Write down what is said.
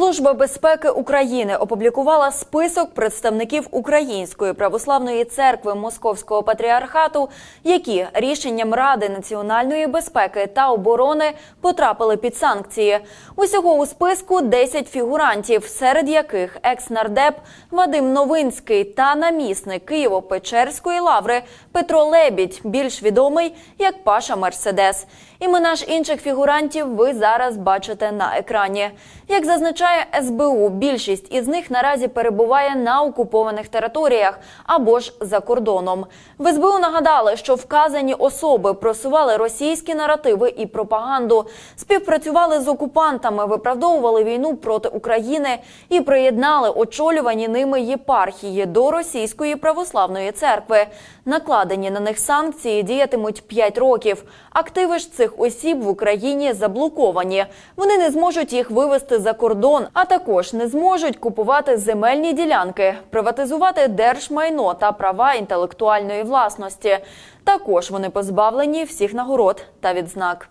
Служба безпеки України опублікувала список представників Української православної церкви Московського патріархату, які рішенням Ради національної безпеки та оборони потрапили під санкції. Усього у списку 10 фігурантів, серед яких екс-нардеп Вадим Новинський та намісник Києво-Печерської лаври Петро Лебідь, більш відомий як Паша Мерседес. Імена ж інших фігурантів ви зараз бачите на екрані. Як зазначає СБУ, більшість із них наразі перебуває на окупованих територіях або ж за кордоном. В СБУ нагадали, що вказані особи просували російські наративи і пропаганду, співпрацювали з окупантами, виправдовували війну проти України і приєднали очолювані ними єпархії до Російської православної церкви. Накладені на них санкції діятимуть 5 років. Активи ж цих осіб в Україні заблоковані. Вони не зможуть їх вивезти за кордон, а також не зможуть купувати земельні ділянки, приватизувати держмайно та права інтелектуальної власності. Також вони позбавлені всіх нагород та відзнак.